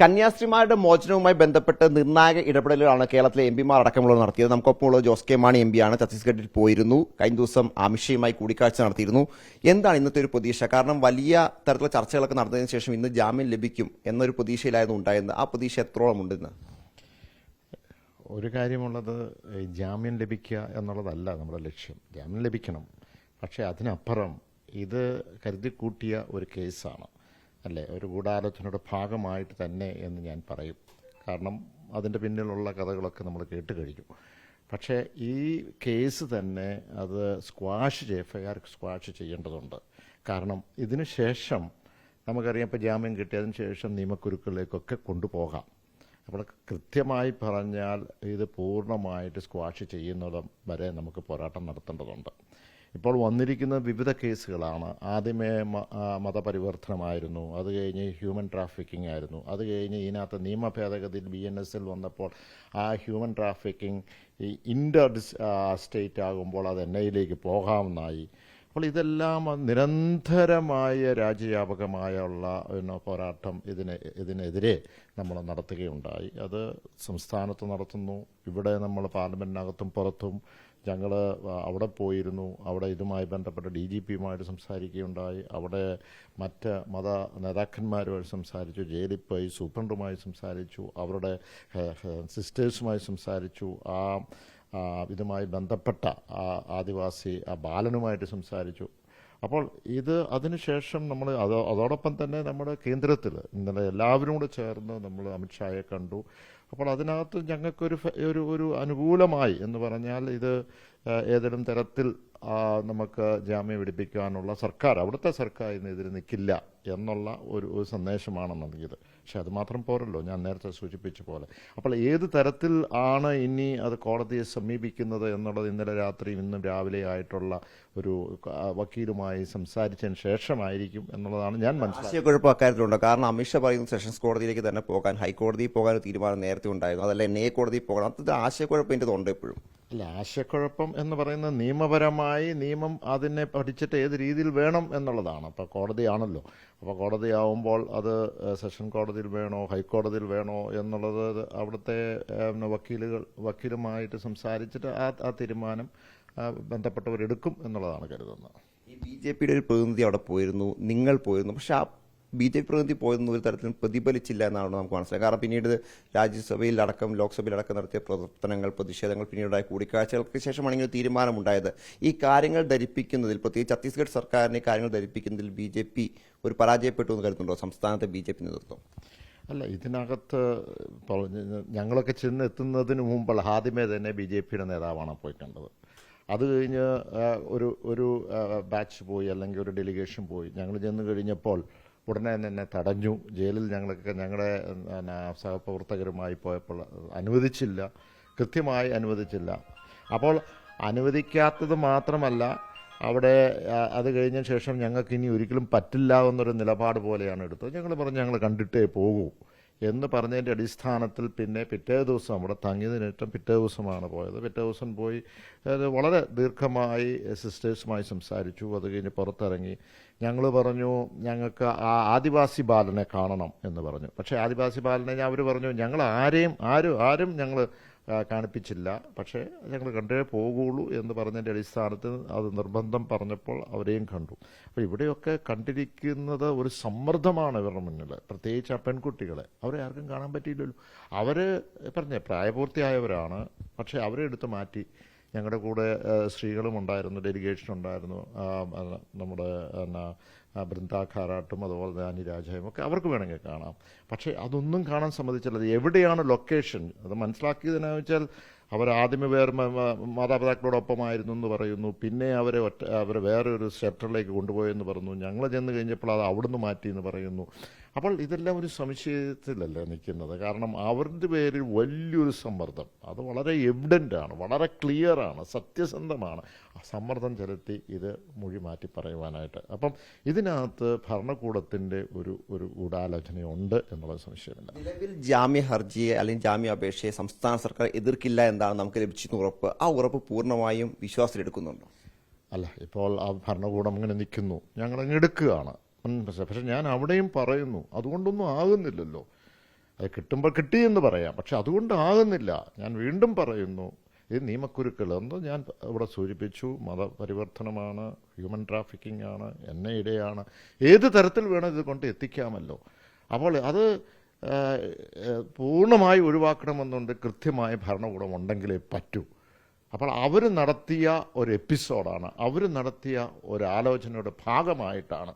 കന്യാസ്ത്രീമാരുടെ മോചനവുമായി ബന്ധപ്പെട്ട് നിർണായക ഇടപെടലുകളാണ് കേരളത്തിലെ എം പിമാർ അടക്കമുള്ളവർ നടത്തിയത്. നമുക്കൊപ്പമുള്ള ജോസ് കെ മാണി എം പിയാണ് ഛത്തീസ്ഗഡിൽ പോയിരുന്നു. കഴിഞ്ഞ ദിവസം അമിത്ഷയുമായി കൂടിക്കാഴ്ച നടത്തിയിരുന്നു. എന്താണ് ഇന്നത്തെ ഒരു പ്രതീക്ഷ? കാരണം വലിയ തരത്തിലുള്ള ചർച്ചകളൊക്കെ നടന്നതിന് ശേഷം ഇന്ന് ജാമ്യം ലഭിക്കും എന്നൊരു പ്രതീക്ഷയിലായിരുന്നു ഉണ്ടായിരുന്നത്. ആ പ്രതീക്ഷ എത്രോളം ഉണ്ടെന്ന് ഒരു കാര്യമുള്ളത് ജാമ്യം ലഭിക്കുക എന്നുള്ളതല്ല നമ്മുടെ ലക്ഷ്യം. ജാമ്യം ലഭിക്കണം. പക്ഷേ അതിനപ്പുറം ഇത് കരുതിക്കൂട്ടിയ ഒരു കേസാണ്. അല്ലേ? ഒരു ഗൂഢാലോചനയുടെ ഭാഗമായിട്ട് തന്നെ എന്ന് ഞാൻ പറയും. കാരണം അതിന്റെ പിന്നിലുള്ള കഥകളൊക്കെ നമ്മൾ കേട്ട് കഴിഞ്ഞു. പക്ഷേ ഈ കേസ് തന്നെ അത് squash F I R squash ചെയ്യേണ്ടതുണ്ട്. കാരണം ഇതിന് ശേഷം നമുക്കറിയാം ഇപ്പോൾ ജാമ്യം കിട്ടിയതിന് ശേഷം നിയമക്കുരുക്കളിലേക്കൊക്കെ കൊണ്ടുപോകാം. അപ്പോൾ കൃത്യമായി പറഞ്ഞാൽ ഇത് പൂർണമായിട്ട് സ്ക്വാഷ് ചെയ്യുന്നിടം വരെ നമുക്ക് പോരാട്ടം നടത്തേണ്ടതുണ്ട്. ഇപ്പോൾ വന്നിരിക്കുന്ന വിവിധ കേസുകളാണ്. ആദ്യമേ മതപരിവർത്തനമായിരുന്നു. അത് കഴിഞ്ഞ് ഹ്യൂമൻ ട്രാഫിക്കിംഗ് ആയിരുന്നു. അത് കഴിഞ്ഞ് ഇതിനകത്ത് നിയമ ഭേദഗതിയിൽ ബി എൻ എസിൽ വന്നപ്പോൾ ആ ഹ്യൂമൻ ട്രാഫിക്കിംഗ് ഈ ഇന്റർ സ്റ്റേറ്റ് ആകുമ്പോൾ അത് എൻ ഐയിലേക്ക് പോകാമെന്നായി അപ്പോൾ ഇതെല്ലാം നിരന്തരമായ രാജ്യവ്യാപകമായുള്ള പോരാട്ടം ഇതിനെ ഇതിനെതിരെ നമ്മൾ നടത്തുകയുണ്ടായി. അത് സംസ്ഥാനത്ത് നടത്തുന്നു. ഇവിടെ നമ്മൾ പാർലമെന്റിനകത്തും പുറത്തും ഞങ്ങൾ അവിടെ പോയിരുന്നു. അവിടെ ഇതുമായി ബന്ധപ്പെട്ട ഡി ജി പിയുമായിട്ട് സംസാരിക്കുകയുണ്ടായി. അവിടെ മറ്റ് മത നേതാക്കന്മാരുമായി സംസാരിച്ചു. ജയിലിൽ സൂപ്രണ്ടുമായി സംസാരിച്ചു. അവരുടെ സിസ്റ്റേഴ്സുമായി സംസാരിച്ചു. ആ, ഇതുമായി ബന്ധപ്പെട്ട ആ ആദിവാസി ആ ബാലനുമായിട്ട് സംസാരിച്ചു. അപ്പോൾ ഇത് അതിനുശേഷം നമ്മൾ അത് അതോടൊപ്പം തന്നെ നമ്മുടെ കേന്ദ്രത്തിൽ ഇന്നലെ എല്ലാവരും കൂടെ ചേർന്ന് നമ്മൾ അമിത്ഷായെ കണ്ടു. അപ്പോൾ അതിനകത്ത് ഞങ്ങൾക്കൊരു ഒരു ഒരു അനുകൂലമായി എന്ന് പറഞ്ഞാൽ ഇത് ഏതെങ്കിലും തരത്തിൽ നമുക്ക് ജാമ്യം പിടിപ്പിക്കാനുള്ള സർക്കാർ അവിടുത്തെ സർക്കാർ ഇന്ന് ഇതിൽ നിൽക്കില്ല എന്നുള്ള ഒരു ഒരു സന്ദേശമാണ് നൽകിയത്. പക്ഷെ അത് മാത്രം പോരല്ലോ. ഞാൻ നേരത്തെ സൂചിപ്പിച്ച പോലെ. അപ്പോൾ ഏത് തരത്തിൽ ആണ് ഇനി അത് കോടതിയെ സമീപിക്കുന്നത് എന്നുള്ളത് ഇന്നലെ രാത്രിയും ഇന്നും രാവിലെ ആയിട്ടുള്ള ഒരു വക്കീലുമായി സംസാരിച്ചതിന് ശേഷമായിരിക്കും എന്നുള്ളതാണ് ഞാൻ മനസ്സിലാക്കിയത് ആശയക്കുഴപ്പം അക്കാര്യത്തിലുണ്ട്. കാരണം അമിത്ഷാ പറയുന്ന സെഷൻസ് കോടതിയിലേക്ക് തന്നെ പോകാൻ ഹൈക്കോടതിയിൽ പോകാൻ ഒരു തീരുമാനം നേരത്തെ ഉണ്ടായിരുന്നു. അതല്ല എൻ ഐ കോടതിയിൽ പോകണം. അത് ആശയക്കുഴപ്പം എന്റെ ഉണ്ട് എപ്പോഴും. അല്ല ആശയക്കുഴപ്പം എന്ന് പറയുന്നത് നിയമപരമായി നിയമം അതിനെ പഠിച്ചിട്ട് ഏത് രീതിയിൽ വേണം എന്നുള്ളതാണ്. അപ്പോൾ കോടതിയാണല്ലോ. അപ്പോൾ കോടതിയാവുമ്പോൾ അത് സെഷൻ കോടതിയിൽ വേണോ ഹൈക്കോടതിയിൽ വേണോ എന്നുള്ളത് അവിടുത്തെ വക്കീലുകൾ വക്കീലുമായിട്ട് സംസാരിച്ചിട്ട് ആ ആ തീരുമാനം ബന്ധപ്പെട്ടവരെടുക്കും എന്നുള്ളതാണ് കരുതുന്നത്. ഈ ബി ജെ പിയുടെ ഒരു പ്രതിനിധി അവിടെ പോയിരുന്നു നിങ്ങൾ പോയിരുന്നു. പക്ഷെ ആ ബി ജെ പി പ്രതിനിധി പോയതൊന്നും ഒരു തരത്തിലും പ്രതിഫലിച്ചില്ല എന്നാണ് നമുക്ക് മനസ്സിലായത്. കാരണം പിന്നീട് രാജ്യസഭയിൽ അടക്കം ലോക്സഭയിൽ അടക്കം നടത്തിയ പ്രവർത്തനങ്ങൾ പ്രതിഷേധങ്ങൾ പിന്നീടുണ്ടായ കൂടിക്കാഴ്ചകൾക്ക് ശേഷമാണ് ഇങ്ങനെ ഒരു തീരുമാനമുണ്ടായത്. ഈ കാര്യങ്ങൾ ധരിപ്പിക്കുന്നതിൽ പ്രത്യേകിച്ച് ഛത്തീസ്ഗഡ് സർക്കാരിനെ കാര്യങ്ങൾ ധരിപ്പിക്കുന്നതിൽ ബി ജെ പി ഒരു പരാജയപ്പെട്ടു എന്ന് കരുതുന്നുണ്ടോ? സംസ്ഥാനത്തെ ബി ജെ പി നേതൃത്വം. അല്ല ഇതിനകത്ത് പറഞ്ഞു ഞങ്ങളൊക്കെ ചെന്ന് എത്തുന്നതിന് മുമ്പ് ആദ്യമേ തന്നെ ബി ജെ പിയുടെ നേതാവാണ് പോയി കണ്ടത് അത് കഴിഞ്ഞ് ഒരു ഒരു ബാച്ച് പോയി അല്ലെങ്കിൽ ഒരു ഡെലിഗേഷൻ പോയി. ഞങ്ങൾ ചെന്ന് കഴിഞ്ഞപ്പോൾ ഉടനെ തന്നെ തടഞ്ഞു. ജയിലിൽ ഞങ്ങളൊക്കെ ഞങ്ങളുടെ സഹപ്രവർത്തകരുമായി പോയപ്പോൾ അനുവദിച്ചില്ല. കൃത്യമായി അനുവദിച്ചില്ല. അപ്പോൾ അനുവദിക്കാത്തത് മാത്രമല്ല അവിടെ അത് കഴിഞ്ഞ ശേഷം ഞങ്ങൾക്ക് ഇനി ഒരിക്കലും പറ്റില്ല എന്നൊരു നിലപാട് പോലെയാണ് എടുത്തത്. ഞങ്ങൾ പറഞ്ഞു ഞങ്ങൾ കണ്ടിട്ടേ പോകൂ. എന്ന് പറഞ്ഞതിന്റെ അടിസ്ഥാനത്തിൽ പിന്നെ പിറ്റേ ദിവസം അവിടെ തങ്ങിയതിനേറ്റം പിറ്റേ ദിവസമാണ് പോയത്. പിറ്റേ ദിവസം പോയി വളരെ ദീർഘമായി സിസ്റ്റേഴ്സുമായി സംസാരിച്ചു. അത് കഴിഞ്ഞ് പുറത്തിറങ്ങി. ഞങ്ങൾ പറഞ്ഞു ഞങ്ങൾക്ക് ആ ആദിവാസി ബാലനെ കാണണം എന്ന് പറഞ്ഞു. പക്ഷേ ആദിവാസി ബാലനെ ഞാൻ അവർ പറഞ്ഞു ഞങ്ങൾ ആരെയും ആരും ആരും ഞങ്ങൾ കാണിപ്പിച്ചില്ല. പക്ഷേ ഞങ്ങൾ കണ്ടേ പോകുള്ളൂ എന്ന് പറഞ്ഞതിന്റെ അടിസ്ഥാനത്തിൽ അത് നിർബന്ധം പറഞ്ഞപ്പോൾ അവരെയും കണ്ടു. അപ്പോൾ ഇവിടെയൊക്കെ കണ്ടിരിക്കുന്നത് ഒരു സമ്മർദ്ദമാണ് ഇവരുടെ മുന്നിൽ. പ്രത്യേകിച്ച് ആ പെൺകുട്ടികളെ. അവരെ ആർക്കും കാണാൻ പറ്റിയില്ലല്ലോ. അവർ പറഞ്ഞ പ്രായപൂർത്തിയായവരാണ്. പക്ഷേ അവരെ എടുത്ത് മാറ്റി. ഞങ്ങളുടെ കൂടെ സ്ത്രീകളും ഉണ്ടായിരുന്നു ഡെലിഗേഷൻ ഉണ്ടായിരുന്നു. നമ്മുടെ എന്നാ, ബൃന്ദ ഖാരാട്ടും അതുപോലെ തന്നെ അനി ഒക്കെ അവർക്ക് വേണമെങ്കിൽ കാണാം. പക്ഷേ അതൊന്നും കാണാൻ സമ്മതിച്ചില്ല. എവിടെയാണ് ലൊക്കേഷൻ? അത് മനസ്സിലാക്കിയതെന്നു വെച്ചാൽ അവർ ആദ്യമേ വേറെ മാതാപിതാക്കളോടൊപ്പമായിരുന്നു എന്ന് പറയുന്നു. പിന്നെ അവരെ ഒറ്റ അവരെ വേറെ ഒരു ഷെൽട്ടറിലേക്ക് കൊണ്ടുപോയെന്ന് പറഞ്ഞു ഞങ്ങൾ ചെന്ന് കഴിഞ്ഞപ്പോൾ അത് അവിടുന്ന് മാറ്റി എന്ന് പറയുന്നു. അപ്പോൾ ഇതെല്ലാം ഒരു സംശയത്തിലല്ല നിൽക്കുന്നത്? കാരണം അവരുടെ പേരിൽ വലിയൊരു സമ്മർദ്ദം. അത് വളരെ എവിഡന്റ് ആണ്. വളരെ ക്ലിയർ ആണ്. സത്യസന്ധമാണ്. സമ്മർദ്ദം ചെലുത്തി ഇത് മൊഴി മാറ്റി പറയുവാനായിട്ട്. അപ്പം ഇതിനകത്ത് ഭരണകൂടത്തിന്റെ ഒരു ഒരു ഗൂഢാലോചനയുണ്ട് എന്നുള്ള സംശയമില്ല. നിലവിൽ ജാമ്യ ഹർജിയെ അല്ലെങ്കിൽ ജാമ്യ അപേക്ഷയെ സംസ്ഥാന സർക്കാർ എതിർക്കില്ല എന്നാണ് നമുക്ക് ലഭിച്ചിരുന്ന ഉറപ്പ്. ആ ഉറപ്പ് പൂർണമായും വിശ്വാസത്തിലെടുക്കുന്നുണ്ടോ അല്ല ഇപ്പോൾ ആ ഭരണകൂടം അങ്ങനെ നിൽക്കുന്നു. ഞങ്ങൾ അങ്ങ് എടുക്കുകയാണ് പക്ഷെ ഞാൻ അവിടെയും പറയുന്നു. അതുകൊണ്ടൊന്നും ആകുന്നില്ലല്ലോ. അത് കിട്ടുമ്പോൾ കിട്ടിയെന്ന് പറയാം. പക്ഷെ അതുകൊണ്ട് ആകുന്നില്ല. ഞാൻ വീണ്ടും പറയുന്നു. ഇത് നിയമക്കുരുക്കൾ എന്ന് ഞാൻ ഇവിടെ സൂചിപ്പിച്ചു. മതപരിവർത്തനമാണ് ഹ്യൂമൻ ട്രാഫിക്കിംഗ് ആണ് എന്നെ ഇടയാണ് ഏത് തരത്തിൽ വേണം ഇത് കൊണ്ട് എത്തിക്കാമല്ലോ. അപ്പോൾ അത് പൂർണമായി ഒഴിവാക്കണമെന്നുണ്ട്. കൃത്യമായ ഭരണകൂടം ഉണ്ടെങ്കിലേ പറ്റൂ. അപ്പോൾ അവർ നടത്തിയ ഒരു എപ്പിസോഡാണ്. അവർ നടത്തിയ ഒരു ആലോചനയുടെ ഭാഗമായിട്ടാണ്.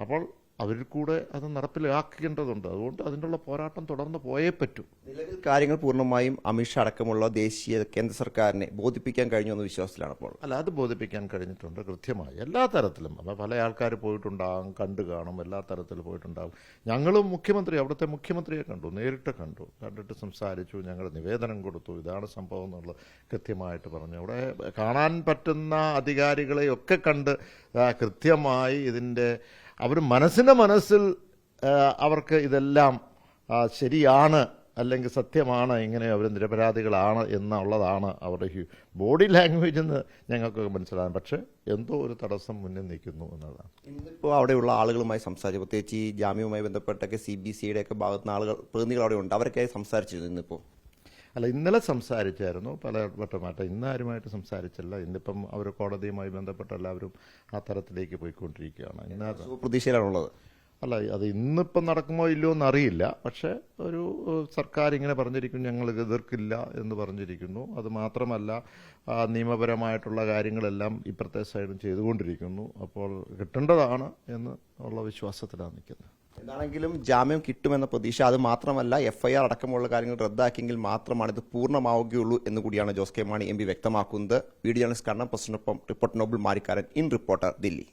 അപ്പോൾ അവരിൽ കൂടെ അത് നടപ്പിലാക്കേണ്ടതുണ്ട്. അതുകൊണ്ട് അതിനുള്ള പോരാട്ടം തുടർന്ന് പോയേ പറ്റൂ. നിലവിൽ കാര്യങ്ങൾ പൂർണമായും അമിത്ഷാ അടക്കമുള്ള ദേശീയ കേന്ദ്ര സർക്കാരിനെ ബോധിപ്പിക്കാൻ കഴിഞ്ഞു എന്ന വിശ്വാസത്തിലാണ് അപ്പോൾ അല്ല അത് ബോധിപ്പിക്കാൻ കഴിഞ്ഞിട്ടുണ്ട് കൃത്യമായി. എല്ലാ തരത്തിലും. അപ്പോൾ പല ആൾക്കാർ പോയിട്ടുണ്ടാകും കണ്ടു കാണും എല്ലാ തരത്തിലും പോയിട്ടുണ്ടാകും ഞങ്ങളും മുഖ്യമന്ത്രി അവിടുത്തെ മുഖ്യമന്ത്രിയെ കണ്ടു നേരിട്ട് കണ്ടു. കണ്ടിട്ട് സംസാരിച്ചു ഞങ്ങൾ നിവേദനം കൊടുത്തു. ഇതാണ് സംഭവം എന്നുള്ളത് കൃത്യമായിട്ട് പറഞ്ഞു. അവിടെ കാണാൻ പറ്റുന്ന അധികാരികളെയൊക്കെ കണ്ട് കൃത്യമായി ഇതിന്റെ അവർ മനസ്സിന്റെ മനസ്സിൽ അവർക്ക് ഇതെല്ലാം ശരിയാണ് അല്ലെങ്കിൽ സത്യമാണ് ഇങ്ങനെ അവർ നിരപരാധികളാണ് എന്നുള്ളതാണ് അവരുടെ ഹ്യൂ ബോഡി ലാംഗ്വേജ് എന്ന് ഞങ്ങൾക്കൊക്കെ മനസ്സിലാകും. പക്ഷേ എന്തോ ഒരു തടസ്സം മുന്നിൽ നിൽക്കുന്നു എന്നതാണ് ഇന്നിപ്പോൾ അവിടെയുള്ള ആളുകളുമായി സംസാരിച്ചു. പ്രത്യേകിച്ച് ഈ ജാമ്യവുമായി ബന്ധപ്പെട്ടൊക്കെ സി ബി സിയുടെ ഒക്കെ ഭാഗത്തുനിന്ന് ആളുകൾ പ്രതിനിധികൾ അവിടെ ഉണ്ട്. അവരൊക്കെ സംസാരിച്ചിരുന്നു ഇന്നിപ്പോൾ അല്ല ഇന്നലെ സംസാരിച്ചായിരുന്നു പല വട്ടമായിട്ട്. ഇന്ന് ആരുമായിട്ട് സംസാരിച്ചില്ല. ഇന്നിപ്പം അവർ കോടതിയുമായി ബന്ധപ്പെട്ട എല്ലാവരും ആ തരത്തിലേക്ക് പോയിക്കൊണ്ടിരിക്കുകയാണ്. ഇന്ന് പ്രതീക്ഷയിലാണുള്ളത് അല്ല അത് ഇന്നിപ്പം നടക്കുമോ ഇല്ലയോ എന്നറിയില്ല. പക്ഷേ ഒരു സർക്കാർ ഇങ്ങനെ പറഞ്ഞിരിക്കുന്നു ഞങ്ങൾ എതിർക്കില്ല എന്ന് പറഞ്ഞിരിക്കുന്നു. അത് മാത്രമല്ല ആ, നിയമപരമായിട്ടുള്ള കാര്യങ്ങളെല്ലാം ഇപ്പുറത്തെ സൈഡും ചെയ്തുകൊണ്ടിരിക്കുന്നു. അപ്പോൾ കിട്ടേണ്ടതാണ് എന്ന് ഉള്ള വിശ്വാസത്തിലാണ് നിൽക്കുന്നത്. എന്താണെങ്കിലും ജാമ്യം കിട്ടുമെന്ന പ്രതീക്ഷ അത് മാത്രമല്ല എഫ്ഐആർ അടക്കമുള്ള കാര്യങ്ങൾ റദ്ദാക്കിയെങ്കിൽ മാത്രമാണ് ഇത് പൂർണമാവുകയുള്ളൂ എന്ന് കൂടിയാണ് Jose K Mani M P വ്യക്തമാക്കുന്നത്. വീഡിയോ ജേർണലിസ്റ്റ് കണ്ണം പ്രസിഡന്റൊപ്പം report Noble Marikkaran in reporter Delhi.